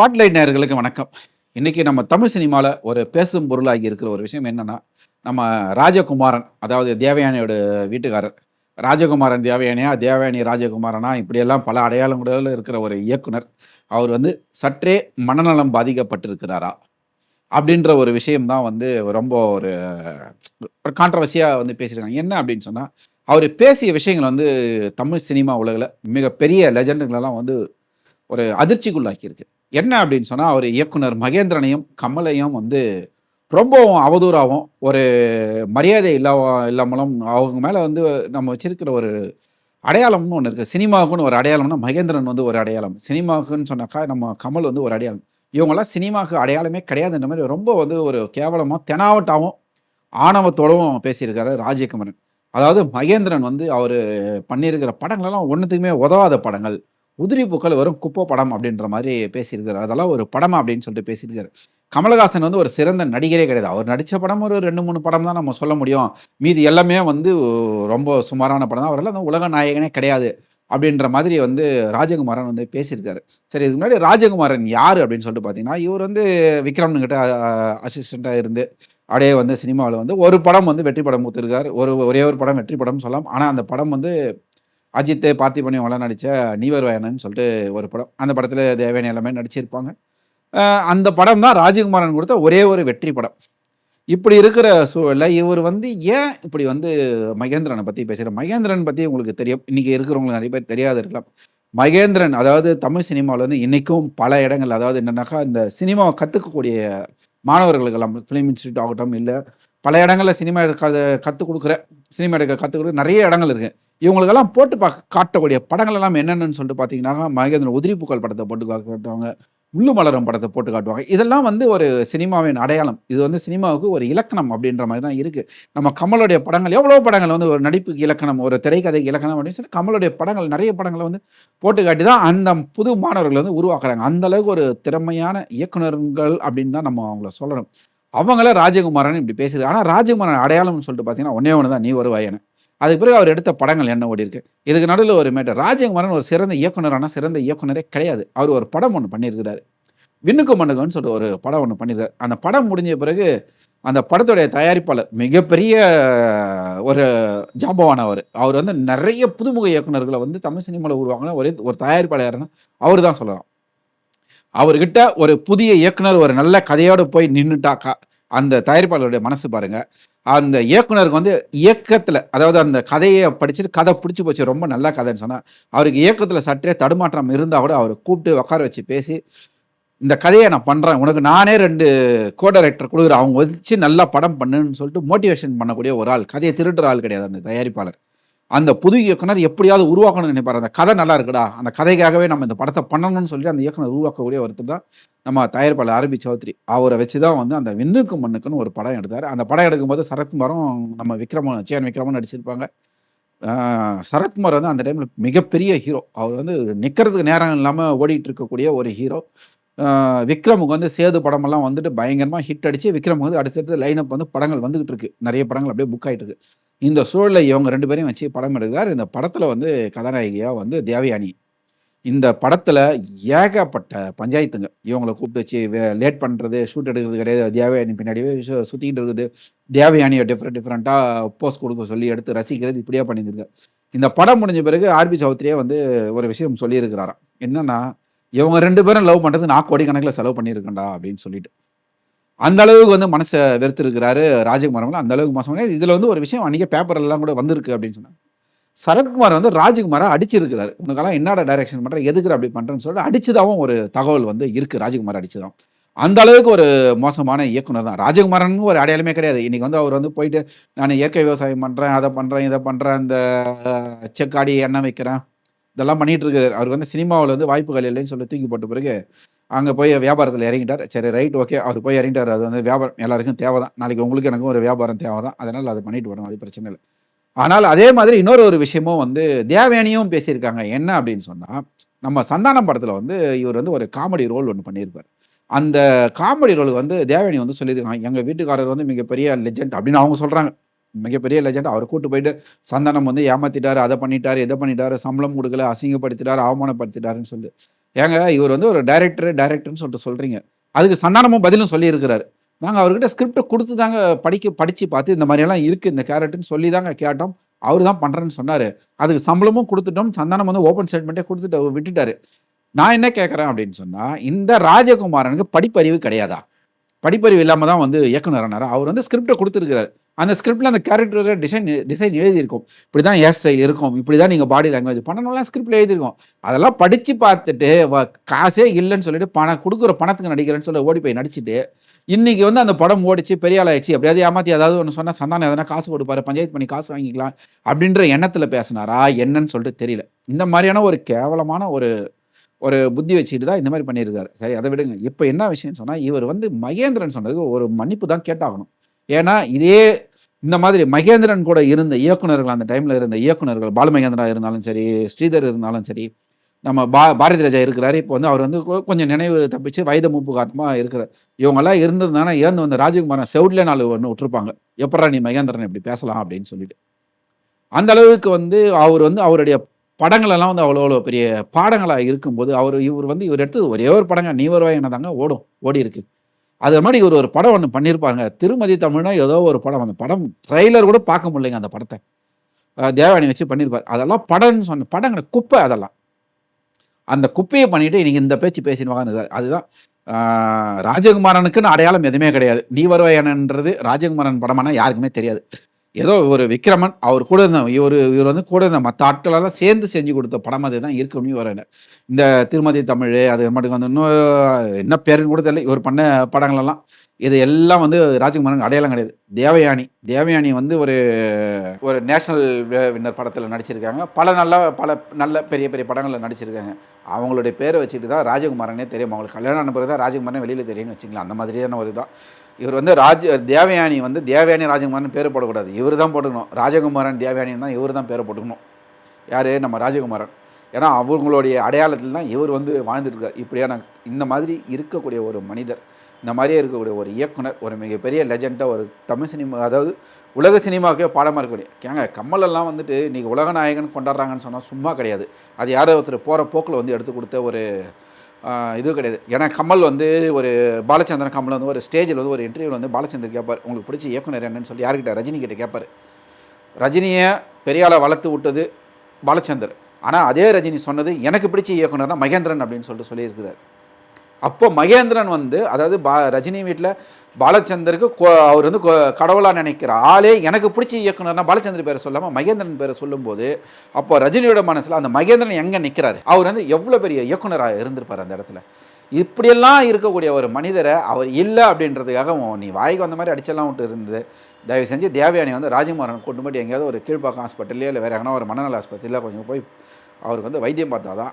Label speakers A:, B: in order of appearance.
A: Spotlight நேயர்களுக்கு வணக்கம். இன்றைக்கி நம்ம தமிழ் சினிமாவில் ஒரு பேசும் பொருளாகி இருக்கிற ஒரு விஷயம் என்னன்னா நம்ம ராஜகுமாரன் அதாவது தேவயானியோட வீட்டுக்காரர். ராஜகுமாரன் தேவயானியா? தேவயானி ராஜகுமாரனா? இப்படியெல்லாம் பல அடையாளங்களுடன் இருக்கிற ஒரு இயக்குனர். அவர் வந்து சற்றே மனநலம் பாதிக்கப்பட்டிருக்கிறாரா? அப்படின்ற ஒரு விஷயம் தான் வந்து ரொம்ப ஒரு ஒரு கான்ட்ரவர்சியாக வந்து பேசியிருக்காங்க. என்ன அப்படின்னு சொன்னால் அவர் பேசிய விஷயங்கள் வந்து தமிழ் சினிமா உலகில் மிகப்பெரிய லெஜண்டுகளெல்லாம் வந்து ஒரு அதிர்ச்சிக்குள்ளாக்கியிருக்கு. என்ன அப்படின்னு சொன்னால் அவர் இயக்குனர் மகேந்திரனையும் கமலையும் வந்து ரொம்பவும் அவதூறாகவும் ஒரு மரியாதை இல்லா இல்லாமலும் அவங்க மேலே வந்து நம்ம வச்சிருக்கிற ஒரு அடையாளம்னு ஒன்று இருக்குது சினிமாவுக்குன்னு ஒரு அடையாளம்னா மகேந்திரன் வந்து ஒரு அடையாளம். சினிமாவுக்குன்னு சொன்னாக்கா நம்ம கமல் வந்து ஒரு அடையாளம். இவங்கெல்லாம் சினிமாவுக்கு அடையாளமே கிடையாதுன்ற மாதிரி ரொம்ப வந்து ஒரு கேவலமாக தெனாவட்டாகவும் ஆணவத்தோடவும் பேசியிருக்காரு ராஜகுமரன் அதாவது மகேந்திரன் வந்து அவர் பண்ணியிருக்கிற படங்களெல்லாம் ஒன்றுத்துக்குமே உதவாத படங்கள். உதிரி பூக்கள் வரும் குப்பை படம் அப்படின்ற மாதிரி பேசியிருக்காரு. அதெல்லாம் ஒரு படம் அப்படின்னு சொல்லிட்டு பேசியிருக்காரு. கமலஹாசன் வந்து ஒரு சிறந்த நடிகரே கிடையாது. அவர் நடித்த படம் ஒரு ரெண்டு மூணு படம் தான் நம்ம சொல்ல முடியும். மீதி எல்லாமே வந்து ரொம்ப சுமாரான படம் தான். அவரெல்லாம் உலக நாயகனே கிடையாது அப்படின்ற மாதிரி வந்து ராஜகுமாரன் வந்து பேசியிருக்காரு. சரி இதுக்கு முன்னாடி ராஜகுமாரன் யார் அப்படின்னு சொல்லிட்டு பார்த்தீங்கன்னா இவர் வந்து விக்ரம்னு கிட்ட அசிஸ்டண்ட்டாக இருந்து அப்படியே வந்து சினிமாவில் வந்து ஒரு படம் வந்து வெற்றி படம் கொடுத்துருக்காரு. ஒரு ஒரே ஒரு படம் வெற்றி படம்னு சொல்லலாம். ஆனால் அந்த படம் வந்து அஜித் பார்த்திபன் அவங்களாம் நடித்த நீவர் வயனன்னு சொல்லிட்டு ஒரு படம். அந்த படத்தில் தேவயானி எல்லாமே நடிச்சிருப்பாங்க. அந்த படம் தான் ராஜகுமாரன் கொடுத்த ஒரே ஒரு வெற்றி படம். இப்படி இருக்கிற சூழலில் இவர் வந்து ஏன் இப்படி வந்து மகேந்திரனை பற்றி பேசுகிற மகேந்திரன் பற்றி உங்களுக்கு தெரியும். இன்றைக்கி இருக்கிறவங்களுக்கு நிறைய பேர் தெரியாது இருக்கலாம் மகேந்திரன் அதாவது தமிழ் சினிமாவில் வந்து இன்றைக்கும் பல இடங்கள் அதாவது என்னன்னாக்கா இந்த சினிமாவை கற்றுக்கக்கூடிய மாணவர்களுக்கெல்லாம் ஃபிலிம் இன்ஸ்டியூட் ஆகட்டும் இல்லை பல இடங்களில் சினிமா எடுக்காத கற்றுக் கொடுக்குற சினிமா எடுக்க கற்றுக் கொடுக்குற நிறைய இடங்கள் இருக்குது இவங்களுக்கெல்லாம் போட்டு பா காட்டக்கூடிய படங்கள் எல்லாம் என்னென்னு சொல்லிட்டு பார்த்தீங்கன்னா மகேந்திரன் உதிரி பூக்கள் படத்தை போட்டு காட்டுவாங்க முள்ளு மலரும் படத்தை போட்டு காட்டுவாங்க. இதெல்லாம் வந்து ஒரு சினிமாவின் அடையாளம். இது வந்து சினிமாவுக்கு ஒரு இலக்கணம் அப்படின்ற மாதிரி தான் இருக்குது நம்ம கமலுடைய படங்கள் எவ்வளோ படங்கள் வந்து ஒரு நடிப்புக்கு இலக்கணம் ஒரு திரைக்கதைக்கு இலக்கணம் அப்படின்னு சொல்லி கமலுடைய படங்கள் நிறைய படங்களை வந்து போட்டு காட்டி தான் அந்த புது மாணவர்கள் வந்து உருவாக்குறாங்க. அந்த அளவுக்கு ஒரு திறமையான இயக்குனர்கள் அப்படின்னு தான் நம்ம அவங்கள சொல்லணும். அவங்கள ராஜகுமாரன் இப்படி பேசுறது ஆனால் ராஜகுமாரன் அடையாளம்னு சொல்லிட்டு பார்த்தீங்கன்னா ஒன்னே ஒன்று தான் நீ வருவாயன அதுக்கு பிறகு அவர் எடுத்த படங்கள் என்ன ஓடி இருக்கு இதுக்கு நடுவில் ஒரு மேட்டர் ராஜகுமாரன் ஒரு சிறந்த இயக்குனரான சிறந்த இயக்குனரே கிடையாது. அவர் ஒரு படம் ஒன்று பண்ணியிருக்கிறாரு. விண்ணுக்கு மண்ணுக்குன்னு சொல்லிட்டு ஒரு படம் ஒன்று பண்ணியிருக்காரு அந்த படம் முடிஞ்ச பிறகு அந்த படத்துடைய தயாரிப்பாளர் மிகப்பெரிய ஒரு ஜாம்பவான் அவர் அவர் வந்து நிறைய புதுமுக இயக்குனர்களை வந்து தமிழ் சினிமாவில் உருவாங்கின ஒரே ஒரு தயாரிப்பாளர் அவர் தான் சொல்லலாம். அவர்கிட்ட ஒரு புதிய இயக்குனர் ஒரு நல்ல கதையோடு போய் நின்றுட்டாக்கா அந்த தயாரிப்பாளருடைய மனசு பாருங்க. அந்த இயக்குனருக்கு வந்து இயக்கத்தில் அதாவது அந்த கதையை படிச்சுட்டு கதை பிடிச்சி போச்சு ரொம்ப நல்ல கதைன்னு சொன்னால் அவருக்கு இயக்கத்தில் சற்றே தடுமாற்றம் இருந்தால் கூட அவரை கூப்பிட்டு உட்கார வச்சு பேசி இந்த கதையை நான் பண்ணுறேன் உனக்கு நானே ரெண்டு கோ டைரக்டர் கொடுக்குறேன். அவங்க வச்சு நல்லா படம் பண்ணுன்னு சொல்லிட்டு மோட்டிவேஷன் பண்ணக்கூடிய ஒரு ஆள். கதையை திருடுற ஆள் கிடையாது அந்த தயாரிப்பாளர். அந்த புது இயக்குனர் எப்படியாவது உருவாக்கணும்னு நினைப்பார். அந்த கதை நல்லா இருக்குடா. அந்த கதைக்காகவே நம்ம இந்த படத்தை பண்ணணும்னு சொல்லி அந்த இயக்குனர் உருவாக்கக்கூடிய ஒருத்தர் தான் நம்ம தயாரிப்பாளர் அரபி சௌத்ரி. அவரை வச்சு தான் வந்து அந்த விண்ணுக்கு மண்ணுக்குன்னு ஒரு படம் எடுத்தார். அந்த படம் எடுக்கும்போது சரத்குமாரும் நம்ம விக்ரமன் சேன் விக்ரமன் நடிச்சிருப்பாங்க. சரத்குமார் வந்து அந்த டைமில் மிகப்பெரிய ஹீரோ அவர் வந்து நிற்கிறதுக்கு நேரம் இல்லாமல் ஓடிட்டு இருக்கக்கூடிய ஒரு ஹீரோ விக்ரமுக்கு வந்து சேது படமெல்லாம் வந்துட்டு பயங்கரமாக ஹிட் அடித்து விக்ரமுக்கு வந்து அடுத்தடுத்து லைனப் வந்து படங்கள் வந்துகிட்டு இருக்கு நிறைய படங்கள் அப்படியே புக் ஆகிட்டு இருக்கு இந்த சூழலை இவங்க ரெண்டு பேரையும் வச்சு படம் எடுக்கிறார். இந்த படத்தில் வந்து கதாநாயகியாக வந்து தேவயானி. இந்த படத்தில் ஏகப்பட்ட பஞ்சாயத்துங்க இவங்களை கூப்பிட்டு வச்சு லேட் பண்ணுறது ஷூட் எடுக்கிறது கிடையாது. தேவயானி பின்னாடியே சுற்றிக்கிட்டு இருக்குது. தேவயானியை டிஃப்ரெண்ட் டிஃப்ரெண்ட்டாக போஸ்ட் கொடுக்க சொல்லி எடுத்து ரசிக்கிறது இப்படியே பண்ணியிருக்காரு. இந்த படம் முடிஞ்ச பிறகு ஆர்பி சௌத்ரியே வந்து ஒரு விஷயம் சொல்லியிருக்கிறாராம். என்னன்னா இவங்க ரெண்டு பேரும் லவ் பண்ணுறது நான் கோடிக்கணக்கில் செலவு பண்ணியிருக்கேன்டா அப்படின்னு சொல்லிட்டு. அந்த அளவுக்கு வந்து மனசை வெறுத்திருக்கிறாரு ராஜகுமார் அந்த அளவுக்கு மோசம் இதில் வந்து ஒரு விஷயம் அன்றைக்கி பேப்பர் எல்லாம் கூட வந்திருக்கு அப்படின்னு சொன்னாங்க. சரத்குமார் வந்து ராஜகுமாரை அடிச்சிருக்கிறாரு. உனக்கெல்லாம் என்னடா டைரக்ஷன் பண்ணுற எதுக்கு அப்படி பண்ணுறேன்னு சொல்லிட்டு அடிச்சதாவும் ஒரு தகவல் வந்து இருக்குது ராஜகுமார் அடிச்சதாம். அந்த அளவுக்கு ஒரு மோசமான இயக்குனர் தான். ராஜகுமாரன் ஒரு அடையாளமே கிடையாது. இன்றைக்கி வந்து அவர் வந்து போயிட்டு நான் இயற்கை விவசாயம் பண்ணுறேன் அதை பண்ணுறேன் இதை பண்ணுறேன் இந்த செக்காடி எண்ணெய் வைக்கிறேன். இதெல்லாம் பண்ணிகிட்டு இருக்காரு. அவர் வந்து சினிமாவில் வந்து வாய்ப்புகள் இல்லைன்னு சொல்லி தூக்கி போட்ட பிறகு அங்கே போய் வியாபாரத்தில் இறங்கிட்டார். சரி ரைட் ஓகே அவர் போய் இறங்கிட்டார். அது வந்து வியாபாரம் எல்லாருக்கும் தேவை தான் நாளைக்கு உங்களுக்கு எனக்கும் ஒரு வியாபாரம் தேவை தான் அதனால் அதை பண்ணிட்டு வரும் அது பிரச்சனை இல்லை. ஆனால் அதே மாதிரி இன்னொரு ஒரு விஷயமும் வந்து தேவயானியும் பேசியிருக்காங்க. என்ன அப்படின்னு சொன்னால் நம்ம சந்தானம் படத்தில் வந்து இவர் வந்து ஒரு காமெடி ரோல் ஒன்று பண்ணியிருப்பார். அந்த காமெடி ரோலுக்கு வந்து தேவயானி வந்து சொல்லியிருக்காங்க எங்கள் வீட்டுக்காரர் வந்து மிகப்பெரிய லெஜெண்ட் அப்படின்னு அவங்க சொல்கிறாங்க மிகப்பெரிய லெஜெண்ட் அவரை கூட்டு போயிட்டு சந்தானம் வந்து ஏமாத்திட்டார் அதை பண்ணிட்டார் இதை பண்ணிட்டார் சம்பளம் கொடுக்கல அசிங்கப்படுத்திட்டார் அவமானப்படுத்திட்டாருன்னு சொல்லி. ஏங்க இவர் வந்து ஒரு டைரக்டர் டைரக்டர்னு சொல்லிட்டு சொல்கிறீங்க அதுக்கு சந்தானமும் பதிலும் சொல்லியிருக்கிறாரு. நாங்கள் அவர்கிட்ட ஸ்கிரிப்டை கொடுத்து தாங்க படிக்க படித்து பார்த்து இந்த மாதிரியெல்லாம் இருக்குது இந்த கேரக்டர்னு சொல்லி தாங்க கேட்டோம். அவர் தான் பண்ணுறேன்னு சொன்னார். அதுக்கு சம்பளமும் கொடுத்துட்டோம். சந்தானம் வந்து ஓப்பன் ஸ்டேட்மெண்ட்டே கொடுத்துட்டு விட்டுட்டாரு. நான் என்ன கேட்குறேன் அப்படின்னு சொன்னால் இந்த ராஜகுமாரனுக்கு படிப்பறிவு கிடையாதா? படிப்பறிவு இல்லாமல் தான் வந்து இயக்குனர் ஆனார். அவர் வந்து ஸ்கிரிப்டை கொடுத்துருக்கிறார். அந்த ஸ்கிரிப்டில் அந்த கேரக்டரை டிசைன் டிசைன் எழுதியிருக்கும். இப்படி தான் ஹேர் ஸ்டைல் இருக்கும். இப்படி தான் நீங்கள் பாடி லாங்குவேஜ் பண்ணணும்லாம் ஸ்கிரிப்டில் எழுதியிருக்கோம். அதெல்லாம் படித்து பார்த்துட்டு வ- காசே இல்லைன்னு சொல்லிட்டு பணம் கொடுக்குற பணத்துக்கு நடிக்கிறேன்னு சொல்லி ஓடி போய் நடிச்சுட்டு இன்றைக்கி வந்து அந்த படம் ஓடிச்சு பெரிய ஆள் ஆயிடுச்சு எப்படியாவது ஏமாற்றி ஏதாவது ஒன்று சொன்னால் சந்தானம் எதனா காசு கொடுப்பாரு பஞ்சாயத்து பண்ணி காசு வாங்கிக்கலாம் அப்படின்ற எண்ணத்தில் பேசினாரா என்னன்னு சொல்லிட்டு தெரியல. இந்த மாதிரியான ஒரு கேவலமான ஒரு ஒரு புத்தி வச்சுட்டு தான் இந்த மாதிரி பண்ணியிருக்காரு. சரி அதை விடுங்க. இப்போ என்ன விஷயம்னு சொன்னால் இவர் வந்து மகேந்திரன் சொன்னதுக்கு ஒரு மன்னிப்பு தான் கேட்டாகணும். ஏன்னா இதே இந்த மாதிரி மகேந்திரன் கூட இருந்த இயக்குனர்கள் அந்த டைமில் இருந்த இயக்குனர்கள் பாலுமகேந்திரா இருந்தாலும் சரி ஸ்ரீதர் இருந்தாலும் சரி நம்ம பா பாரதி ராஜா இருக்கிறாரு. இப்போ வந்து அவர் வந்து கொஞ்சம் நினைவு தப்பிச்சு வயது மூப்பு காரணமாக இருக்கிறார். இவங்கெல்லாம் இருந்ததுனால ஏந்து வந்த ராஜகுமாரன் செவுட்ல நாள் ஒன்று விட்டுருப்பாங்க. எப்படா நீ மகேந்திரன் இப்படி பேசலாம் அப்படின்னு சொல்லிட்டு. அந்த அளவுக்கு வந்து அவர் வந்து அவருடைய படங்களெல்லாம் வந்து அவ்வளோ அவ்வளோ பெரிய பாடங்களாக இருக்கும்போது அவர் இவர் வந்து இவர் எடுத்தது ஒரே ஒரு படங்க நீ வருவாய் என்ன தாங்க ஓடும் ஓடி இருக்கு அது மாதிரி இவர் ஒரு படம் ஒன்று பண்ணியிருப்பாங்க திருமதி தமிழ்னா ஏதோ ஒரு படம். அந்த படம் ட்ரெய்லர் கூட பார்க்க முடியலைங்க அந்த படத்தை. தேவாணி தேவானி வச்சு பண்ணியிருப்பார். அதெல்லாம் படம்னு சொன்ன படங்க குப்பை அதெல்லாம். அந்த குப்பையை பண்ணிட்டு இன்னைக்கு இந்த பேச்சு பேசிடுவாங்க அதுதான் ராஜகுமாரனுக்குன்னு அடையாளம் எதுவுமே கிடையாது. நீ வருவாயனன்றது ராஜகுமாரன் படமானா யாருக்குமே தெரியாது. ஏதோ ஒரு விக்ரமன் அவர் கூட இருந்த இவர் இவர் வந்து கூட இருந்த மற்ற ஆட்களெல்லாம் சேர்ந்து செஞ்சு கொடுத்த படம் அது தான் இருக்கணும்னு வரேன் இந்த திருமதி தமிழ் அது மட்டும் வந்து இன்னும் என்ன பேருன்னு கூட தெரியல இவர் பண்ண படங்களெல்லாம் இது எல்லாம் வந்து ராஜகுமாரன் அடையாளம் கிடையாது. தேவயானி தேவயானி வந்து ஒரு ஒரு நேஷனல் வின்னர் படத்தில் நடிச்சிருக்காங்க. பல நல்ல பல நல்ல பெரிய பெரிய படங்களில் நடிச்சிருக்காங்க. அவங்களுடைய பேரை வச்சுட்டு தான் ராஜகுமாரனே தெரியும். அவங்களுக்கு கல்யாணம் அனுப்புறது பிறகு தான் ராஜகுமாரனே வெளியில் தெரியும்னு வச்சுக்கலாம் அந்த மாதிரியான ஒரு தான் இவர் வந்து ராஜ தேவயானி வந்து தேவயானி ராஜகுமாரன் பேர் போடக்கூடாது. இவர் தான் போட்டுக்கணும். ராஜகுமாரன் தேவயானின்னு தான் இவர் தான் பேரை போட்டுக்கணும். யார்? நம்ம ராஜகுமாரன். ஏன்னா அவங்களுடைய அடையாளத்தில் தான் இவர் வந்து வாழ்ந்துட்டுருக்கார். இப்படியான இந்த மாதிரி இருக்கக்கூடிய ஒரு மனிதர் இந்த மாதிரியே இருக்கக்கூடிய ஒரு இயக்குனர் ஒரு மிகப்பெரிய லெஜெண்டாக ஒரு தமிழ் சினிமா அதாவது உலக சினிமாவுக்கே பாடமாக இருக்கக்கூடிய ஏங்க கமலெல்லாம் வந்துட்டு இன்றைக்கி உலக நாயகன் கொண்டாடுறாங்கன்னு சொன்னால் சும்மா கிடையாது. அது யாரோ ஒருத்தர் போகிற போக்கில் வந்து எடுத்து கொடுத்த ஒரு இது கிடையாது. ஏன்னா கமல் வந்து ஒரு பாலச்சந்திரன் கமல் வந்து ஒரு ஸ்டேஜில் வந்து ஒரு இன்டர்வியூவில் வந்து பாலச்சந்தர் கேட்பார் உங்களுக்கு பிடிச்ச இயக்குனர் என்னன்னு சொல்லி யார்கிட்ட? ரஜினி கிட்ட கேட்பார் ரஜினியை பெரியாளை வளர்த்து விட்டது பாலச்சந்தர். ஆனால் அதே ரஜினி சொன்னது எனக்கு பிடிச்ச இயக்குனர்னா மகேந்திரன் அப்படின்னு சொல்லிட்டு சொல்லியிருக்கிறார். அப்போ மகேந்திரன் வந்து அதாவது பா ரஜினி வீட்டில் பாலச்சந்தருக்கு அவர் வந்து கடவுளாக நினைக்கிற ஆளே எனக்கு பிடிச்ச இயக்குனர்னா பாலச்சந்தர் பேரை சொல்லாமல் மகேந்திரன் பேரை சொல்லும்போது அப்போ ரஜினியோட மனசில் அந்த மகேந்திரன் எங்கே நிற்கிறாரு அவர் வந்து எவ்வளோ பெரிய இயக்குனராக இருந்திருப்பார் அந்த இடத்துல? இப்படியெல்லாம் இருக்கக்கூடிய ஒரு மனிதரை அவர் இல்லை அப்படின்றதுக்காக உன் நீ வாய்க்கு வந்த மாதிரி அடிச்செல்லாம் விட்டு இருந்தது தயவு செஞ்சு தேவயானி வந்து ராஜகுமாரன் கொண்டு போய் எங்கேயாவது ஒரு கீழ்ப்பாக்கம் ஹாஸ்பிட்டல்லையோ இல்லை வேறு எங்கன்னா ஒரு மனநல ஆஸ்பத்திரியில் கொஞ்சம் போய் அவருக்கு வந்து வைத்தியம் பார்த்தா தான்